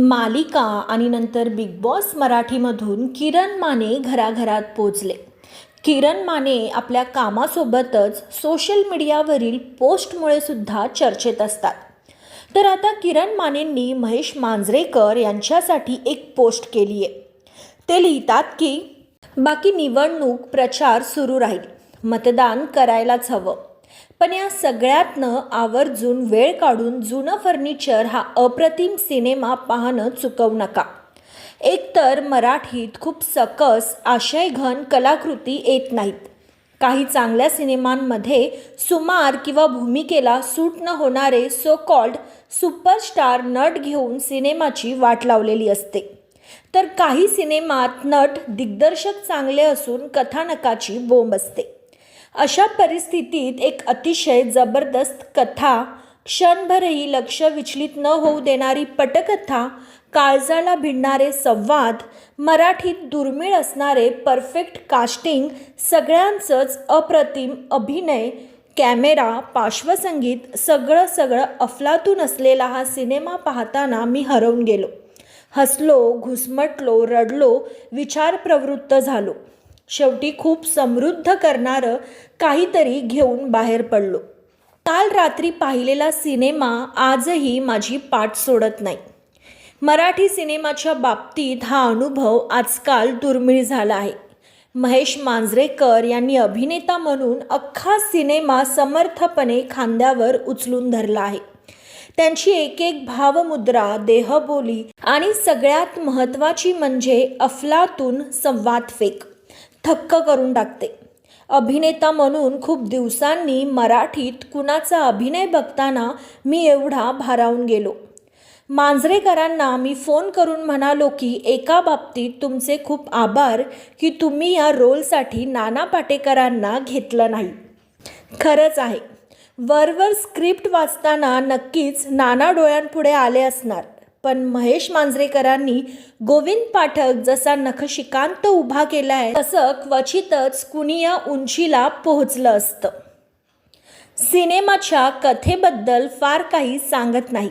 मालिका आणि नंतर बिग बॉस मराठीमधून किरण माने घराघरात पोचले. किरण माने आपल्या कामासोबतच सोशल मीडियावरील पोस्टमुळे सुद्धा चर्चेत असतात. तर आता किरण मानेंनी महेश मांजरेकर यांच्यासाठी एक पोस्ट केली आहे ते लिहितात की बाकी निवडणूक प्रचार सुरू राहील. मतदान करायलाच हवं. पण या सगळ्यातनं आवर्जून वेळ काढून जुनं फर्निचर हा अप्रतिम सिनेमा पाहणं चुकवू नका. एकतर मराठीत खूप सकस आशयघन कलाकृती येत नाहीत. काही चांगल्या सिनेमांमध्ये सुमार किंवा भूमिकेला सूट न होणारे सो कॉल्ड सुपरस्टार नट घेऊन सिनेमाची वाट लावलेली असते. तर काही सिनेमात नट दिग्दर्शक चांगले असून कथानकाची बोंब असते. अशा परिस्थितीत एक अतिशय जबरदस्त कथा क्षणभरही लक्ष विचलित न होऊ देणारी पटकथा काळजाला भिडणारे संवाद मराठीत दुर्मिळ असणारे परफेक्ट कास्टिंग सगळ्यांचंच अप्रतिम अभिनय कॅमेरा पार्श्वसंगीत सगळं सगळं अफलातून असलेला हा सिनेमा पाहताना मी हरवून गेलो. हसलो घुसमटलो रडलो विचारप्रवृत्त झालो. शेवटी खूप समृद्ध करणारं काहीतरी घेऊन बाहेर पडलो. काल रात्री पाहिलेला सिनेमा आजही माझी पाठ सोडत नाही. मराठी सिनेमाच्या बाबतीत हा अनुभव आजकाल दुर्मिळ झाला आहे. महेश मांजरेकर यांनी अभिनेता म्हणून अख्खा सिनेमा समर्थपणे खांद्यावर उचलून धरला आहे. त्यांची एक एक भावमुद्रा देहबोली आणि सगळ्यात महत्त्वाची म्हणजे अफलातून संवाद फेक. थक्क करून टाकते. अभिनेता म्हणून खूप दिवसांनी मराठीत कुणाचा अभिनय बघताना मी एवढा भारावून गेलो. मांजरेकरांना मी फोन करून म्हणालो की एका बाबतीत तुमचे खूप आभार की तुम्ही या रोलसाठी नाना पाटेकरांना घेतलं नाही. खरंच आहे. वरवर स्क्रिप्ट वाचताना नक्कीच नाना डोळ्यांपुढे आले असणार. पण महेश मांजरेकरांनी गोविंद पाठक जसा नखशिकांत उभा केला आहे तसं क्वचितच कुणी या उंचीला पोहोचलं असतं. सिनेमाच्या कथेबद्दल फार काही सांगत नाही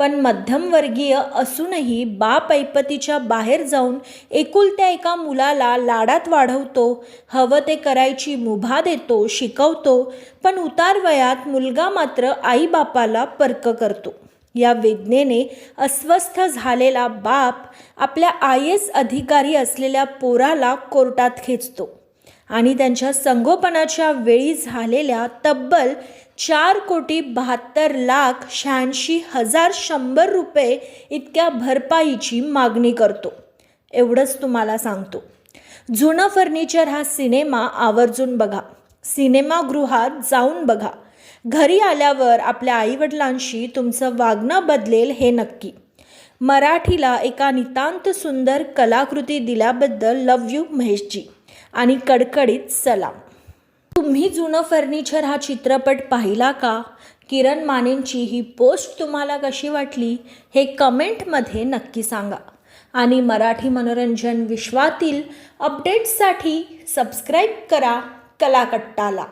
पण मध्यमवर्गीय असूनही बाप ऐपतीच्या बाहेर जाऊन एकुलत्या एका मुलाला लाडात वाढवतो हवं ते करायची मुभा देतो शिकवतो पण उतार वयात मुलगा मात्र आईबापाला पर्क करतो. या वेदनेने अस्वस्थ झालेला बाप आपल्या आय एस अधिकारी असलेल्या पोराला कोर्टात खेचतो आणि त्यांच्या संगोपनाच्या वेळी झालेल्या तब्बल चार कोटी बहात्तर लाख शहाऐंशी हजार शंभर रुपये इतक्या भरपाईची मागणी करतो. एवढंच तुम्हाला सांगतो. जुनं फर्निचर हा सिनेमा आवर्जून बघा. सिनेमागृहात जाऊन बघा. घरी आल्यावर आपल्या आईवडिलांशी तुमचं वागणं बदलेल हे नक्की. मराठीला एका नितांत सुंदर कलाकृती दिल्याबद्दल लव यू महेशजी आणि कडकडीत सलाम. तुम्ही जुनं फर्निचर हा चित्रपट पाहिला का? किरण मानेंची ही पोस्ट तुम्हाला कशी वाटली? हे कमेंटमध्ये नक्की सांगा. आणि मराठी मनोरंजन विश्वातील अपडेट्ससाठी सबस्क्राईब करा कलाकट्टाला.